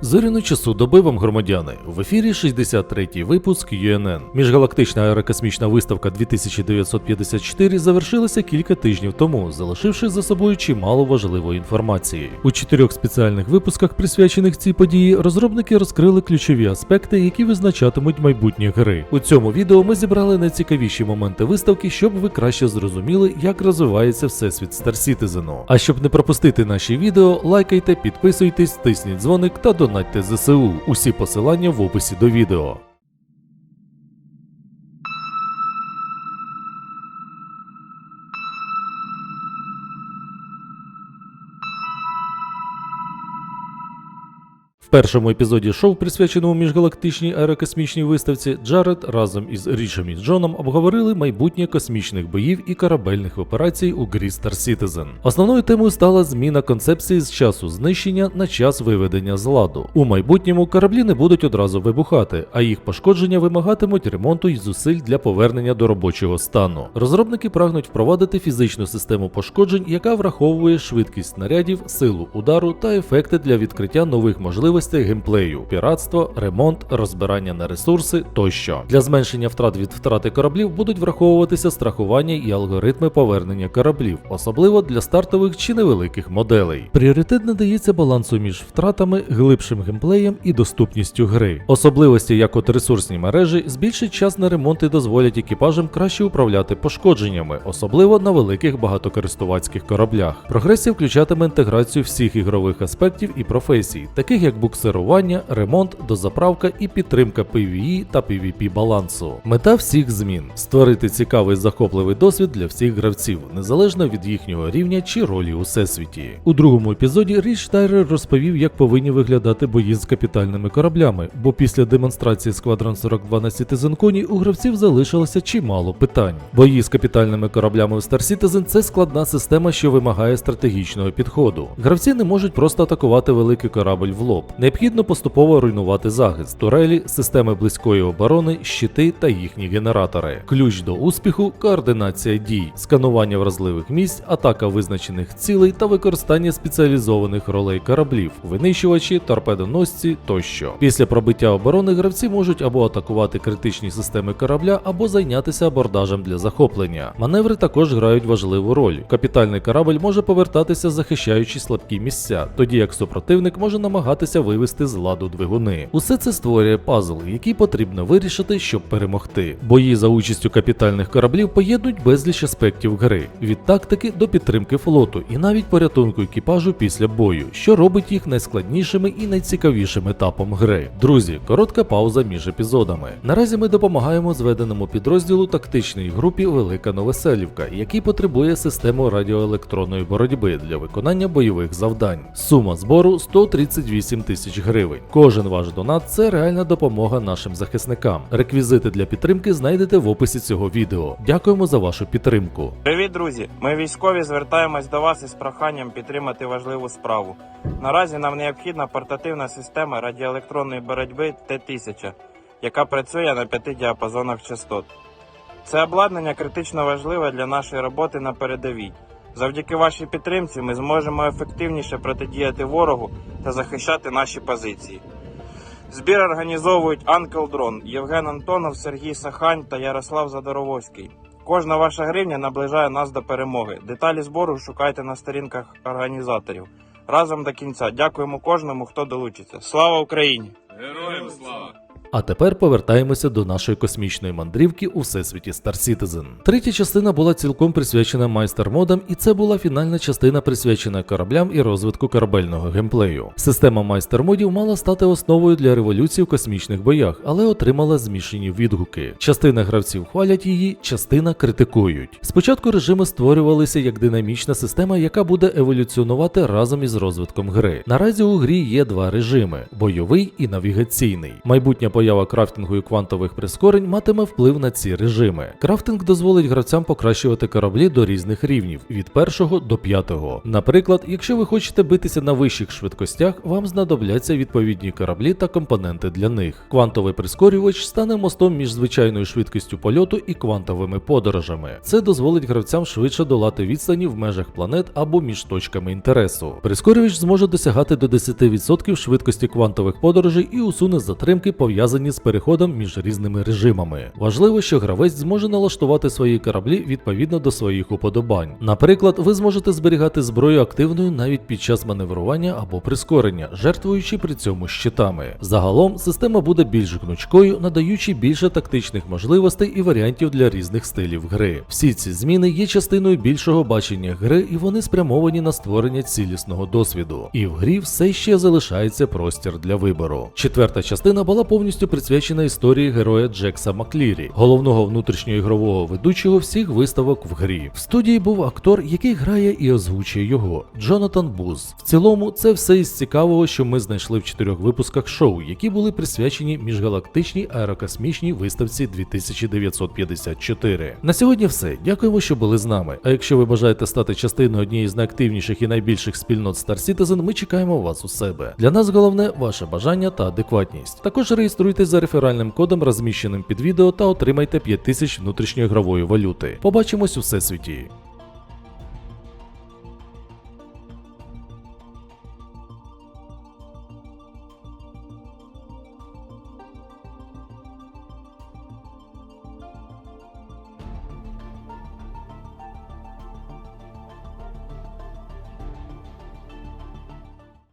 Зоряну часу доби вам громадяни. В ефірі 63-й випуск ЮНН. Міжгалактична аерокосмічна виставка 2954 завершилася кілька тижнів тому, залишивши за собою чимало важливої інформації. У чотирьох спеціальних випусках, присвячених цій події, розробники розкрили ключові аспекти, які визначатимуть майбутнє гри. У цьому відео ми зібрали найцікавіші моменти виставки, щоб ви краще зрозуміли, як розвивається всесвіт Star Citizen. А щоб не пропустити наші відео, лайкайте, підписуйтесь, тисніть дзвоник та донатьте ЗСУ. Усі посилання в описі до відео. Першому епізоді шоу, присвяченому міжгалактичній аерокосмічній виставці, Джаред разом із Річем і Джоном обговорили майбутнє космічних боїв і корабельних операцій у грі Star Citizen. Основною темою стала зміна концепції з часу знищення на час виведення з ладу. У майбутньому кораблі не будуть одразу вибухати, а їх пошкодження вимагатимуть ремонту й зусиль для повернення до робочого стану. Розробники прагнуть впровадити фізичну систему пошкоджень, яка враховує швидкість снарядів, силу удару та ефекти для відкриття нових можливостей геймплею, піратство, ремонт, розбирання на ресурси тощо. Для зменшення втрат від втрати кораблів будуть враховуватися страхування і алгоритми повернення кораблів, особливо для стартових чи невеликих моделей. Пріоритет надається балансу між втратами, глибшим геймплеєм і доступністю гри. Особливості, як от ресурсні мережі, збільшить час на ремонт і дозволять екіпажам краще управляти пошкодженнями, особливо на великих багатокористувацьких кораблях. Прогресія включатиме інтеграцію всіх ігрових аспектів і професій, таких як буксирування, ремонт, дозаправка і підтримка PvE та PvP балансу. Мета всіх змін створити цікавий захопливий досвід для всіх гравців, незалежно від їхнього рівня чи ролі у всесвіті. У другому епізоді Річ Тайрер розповів, як повинні виглядати бої з капітальними кораблями, бо після демонстрації Squadron 42 на Citizen у гравців залишилося чимало питань. Бої з капітальними кораблями в Star Citizen – це складна система, що вимагає стратегічного підходу. Гравці не можуть просто атакувати великий корабль в лоб. Необхідно поступово руйнувати захист, турелі, системи близької оборони, щити та їхні генератори. Ключ до успіху координація дій, сканування вразливих місць, атака визначених цілей та використання спеціалізованих ролей кораблів, винищувачі, торпедоносці тощо. Після пробиття оборони гравці можуть або атакувати критичні системи корабля, або зайнятися абордажем для захоплення. Маневри також грають важливу роль. Капітальний корабль може повертатися, захищаючи слабкі місця, тоді як супротивник може намагатися вивести з ладу двигуни. Усе це створює пазл, який потрібно вирішити, щоб перемогти. Бої за участю капітальних кораблів поєднують безліч аспектів гри від тактики до підтримки флоту і навіть порятунку екіпажу після бою, що робить їх найскладнішими і найцікавішим етапом гри. Друзі, коротка пауза між епізодами. Наразі ми допомагаємо зведеному підрозділу тактичній групі Велика Новоселівка, який потребує систему радіоелектронної боротьби для виконання бойових завдань. Сума збору 138 тисяч гривень. Кожен ваш донат це реальна допомога нашим захисникам. Реквізити для підтримки знайдете в описі цього відео. Дякуємо за вашу підтримку. Привіт, друзі! Ми військові звертаємось до вас із проханням підтримати важливу справу. Наразі нам необхідна портативна система радіоелектронної боротьби Т-1000, яка працює на п'яти діапазонах частот. Це обладнання критично важливе для нашої роботи на передовій. Завдяки вашій підтримці ми зможемо ефективніше протидіяти ворогу та захищати наші позиції. Збір організовують Анкел Дрон, Євген Антонов, Сергій Сахань та Ярослав Задоровоський. Кожна ваша гривня наближає нас до перемоги. Деталі збору шукайте на сторінках організаторів. Разом до кінця. Дякуємо кожному, хто долучиться. Слава Україні! Героям слава! А тепер повертаємося до нашої космічної мандрівки у всесвіті Star Citizen. Третя частина була цілком присвячена майстер-модам, і це була фінальна частина присвячена кораблям і розвитку корабельного геймплею. Система майстер-модів мала стати основою для революції в космічних боях, але отримала змішані відгуки. Частина гравців хвалять її, частина критикують. Спочатку режими створювалися як динамічна система, яка буде еволюціонувати разом із розвитком гри. Наразі у грі є два режими бойовий і навігаційний. Майбутня поява крафтингу і квантових прискорень матиме вплив на ці режими. Крафтинг дозволить гравцям покращувати кораблі до різних рівнів від першого до п'ятого. Наприклад, якщо ви хочете битися на вищих швидкостях, вам знадобляться відповідні кораблі та компоненти для них. Квантовий прискорювач стане мостом між звичайною швидкістю польоту і квантовими подорожами. Це дозволить гравцям швидше долати відстані в межах планет або між точками інтересу. Прискорювач зможе досягати до 10% швидкості квантових подорожей і усуне затримки, пов'язані з переходом між різними режимами. Важливо, що гравець зможе налаштувати свої кораблі відповідно до своїх уподобань. Наприклад, ви зможете зберігати зброю активною навіть під час маневрування або прискорення, жертвуючи при цьому щитами. Загалом система буде більш гнучкою, надаючи більше тактичних можливостей і варіантів для різних стилів гри. Всі ці зміни є частиною більшого бачення гри, і вони спрямовані на створення цілісного досвіду. І в грі все ще залишається простір для вибору. Четверта частина була повністю присвячена історії героя Джекса Маклірі, головного внутрішньоігрового ведучого всіх виставок в грі. В студії був актор, який грає і озвучує його Джонатан Буз. В цілому, це все із цікавого, що ми знайшли в чотирьох випусках шоу, які були присвячені міжгалактичній аерокосмічній виставці 2954. На сьогодні все. Дякуємо, що були з нами. А якщо ви бажаєте стати частиною однієї з найактивніших і найбільших спільнот Star Citizen, ми чекаємо вас у себе. Для нас головне ваше бажання та адекватність. Також реєструйтесь за реферальним кодом, розміщеним під відео, та отримайте 5000 внутрішньоігрової валюти. Побачимось у всесвіті.